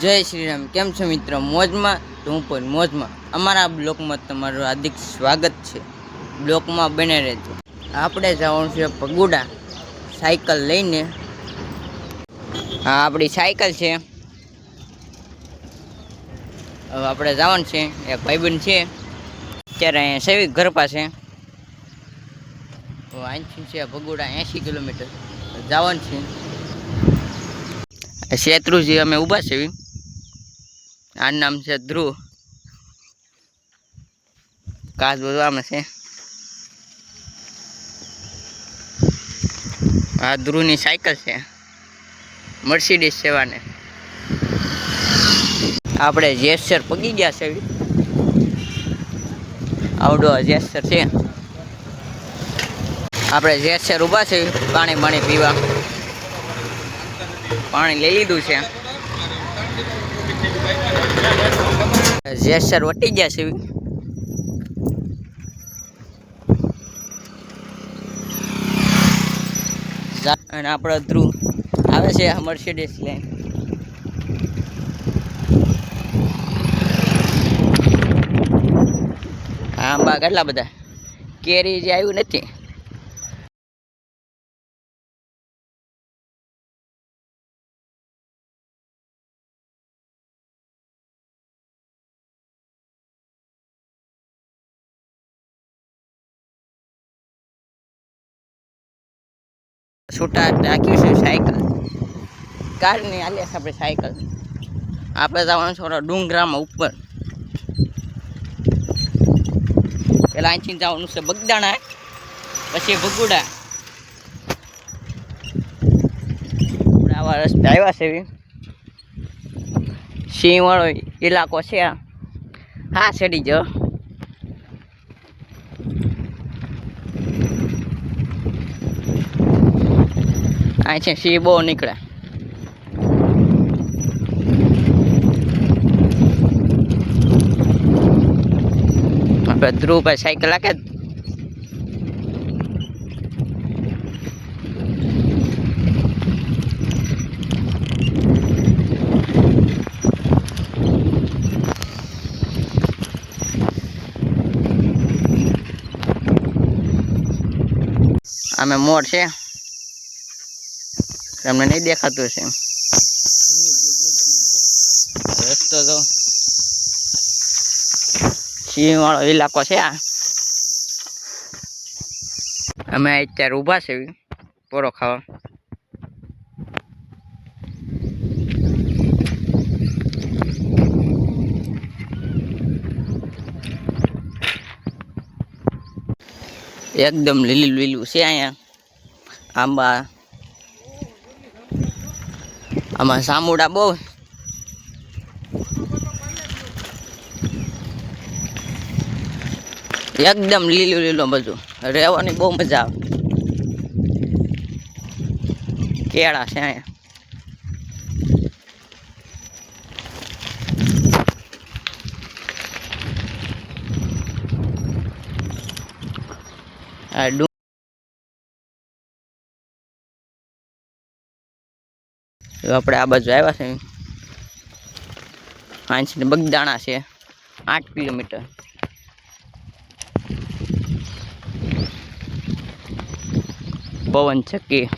જય શ્રી રામ કેમ છો મિત્રો? મોજમાં? તો હું પણ મોજમાં. અમારા બ્લોકમાં તમારું હાર્દિક સ્વાગત છે. બ્લોકમાં બને રહેજો. આપણે જવાનું છે પગુડા. સાયકલ લઈને. હા, આપણી સાયકલ છે. હવે આપણે જવાનું છે. એક ભાઈબંધ છે. અત્યારે અહીંયા સેવિક ઘર પાસે. તો છે ભગોડા એંશી કિલોમીટર. જવાનું છે. શેત્રુજી, અમે ઊભા છે. આ નામ છે ધ્રુવ. કાચ બધું આમ છે. આ ધ્રુવની સાયકલ છે. મર્સિડીઝ સેવાને. આપણે જેસર પગી ગયા છે. આવડો જેસર છે. આપણે જેસ્ચર ઊભા છે. પાણી પાણી પીવા. પાણી લઈ લીધું છે. જેસર વટી ગયા છે. અને આપણો ધ્રુવ આવે છે મર્સિડીસ લેન આંબા કેટલા બધા? કેરી જે આવ્યું નથી. છૂટા રાખ્યું છે સાયકલ. કારની આલ્યા છે આપણે સાયકલ. આપણે જવાનું થોડા ડુંગરામાં ઉપર. પેલા અહીંથી જવાનું છે બગદાણા, પછી ભગુડા. આવા રસ્તે આવ્યા છે સિંહવાળો ઇલાકો છે આ. હા ચડી જાઓ અહીંથી સી બહુ નીકળે. આપણે ધ્રુવભાઈ સાયકલ રાખે અમે મોર છે. તમને નહીં દેખાતું હશે રસ્તો તો સિંહ વાળો ઇલાકો છે આ. અમે અત્યારે ઊભા છે પોરો ખાવા. એકદમ લીલું લીલું છે અહીંયા. આંબા આમાં સામુડા બહુ. એકદમ લીલું લીલું બધું. રહેવાની બહુ મજા આવે. કેળા છે અહીંયા. આ ડું આપણે આ બાજુ આવ્યા છે. અહીંથી બગદાણા છે. આઠ કિલોમીટર. પવન ચક્કી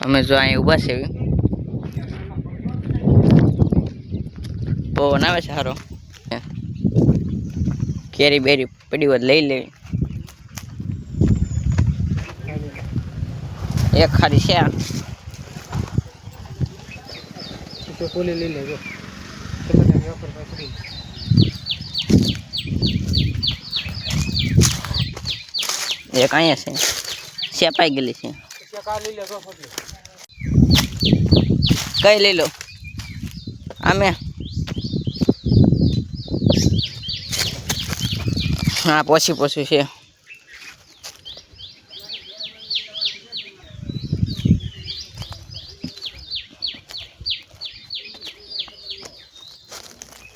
અમે જો અહીં ઊભા છે પવન આવે છે સારો કેરી બેરી પડી વાત લઈ લેવી. એક ખાલી છે એક અહીંયા છે. સેપાઈ ગયેલી છે. કઈ લઈ લો? આમે. હા પોછી પોછી છે.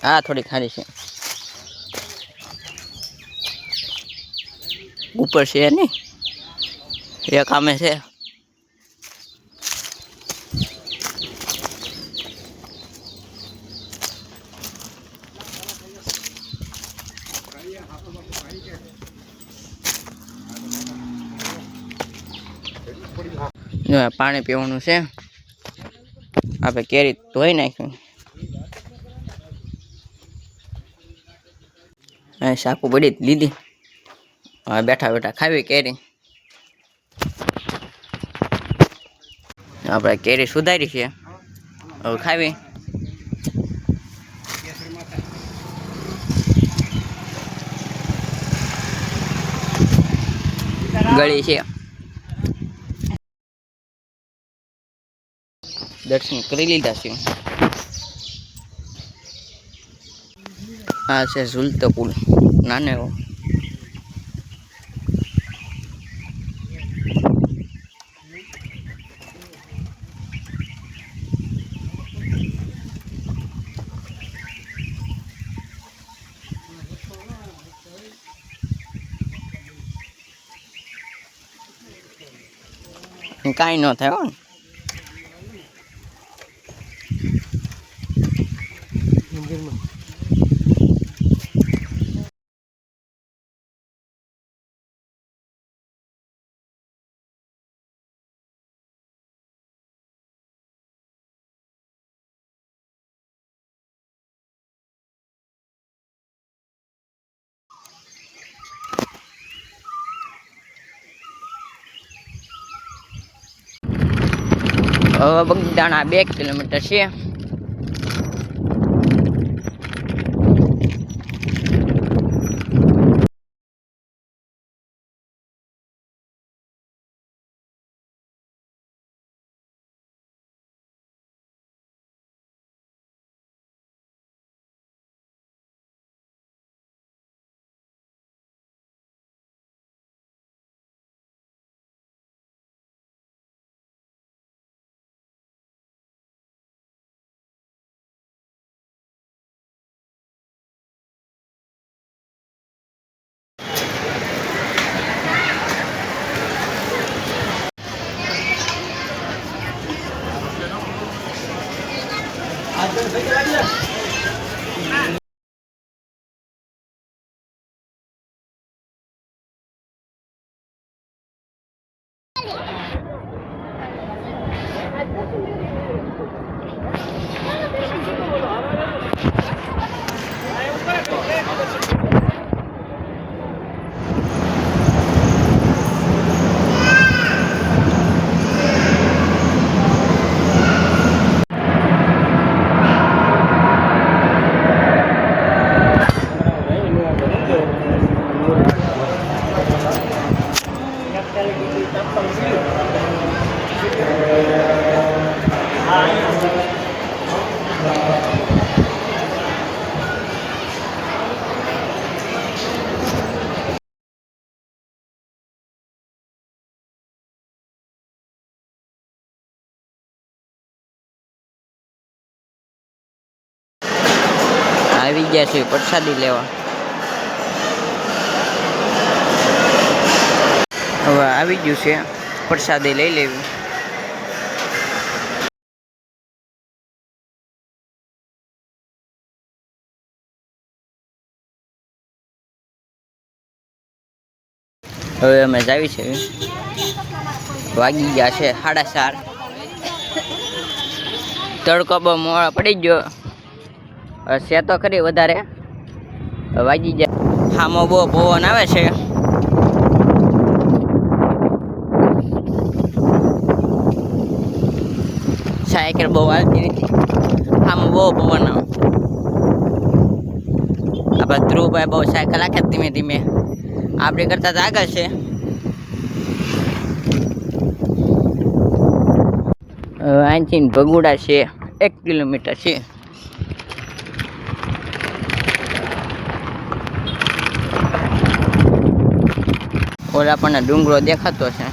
હા થોડી ખારી છે. ઉપર છે ને એક આમે છે. પાણી પીવાનું છે. આપણે કેરી ધોઈ નાખ્યું શાકું બળી લીધી. હવે બેઠા બેઠા ખાવી કેરી. આપણે કેરી સુધારી છે. હવે ખાવી. ગળી છે. દર્શન કરી લીધા છે. આ છે ઝુલતો પુલ નાનો કાંઈ ન થાય હો મંદિરમાં બગદાણા બે કિલોમીટર છે. આવી ગયા છે પ્રસાદી લેવા. હવે આવી ગયું છે પ્રસાદી લઈ લેવી. હવે અમે જાવી છે. વાગી ગયા છે સાડા ચાર. તડકો બહુ મોડા પડી ગયો. છે તો ખરી વધારે. વાગી જાય હામો બહુ પવન આવે છે. સાયકલ બહુ આવતી નથી. હામો બહુ પવન આવે. આપણા ધ્રુવભાઈ બહુ સાયકલ રાખે ધીમે ધીમે. આપણે કરતા તો આગળ છે. અહીંથી ભગુડા છે. એક કિલોમીટર છે. ઓલા આપણને ડુંગરો દેખાતો છે.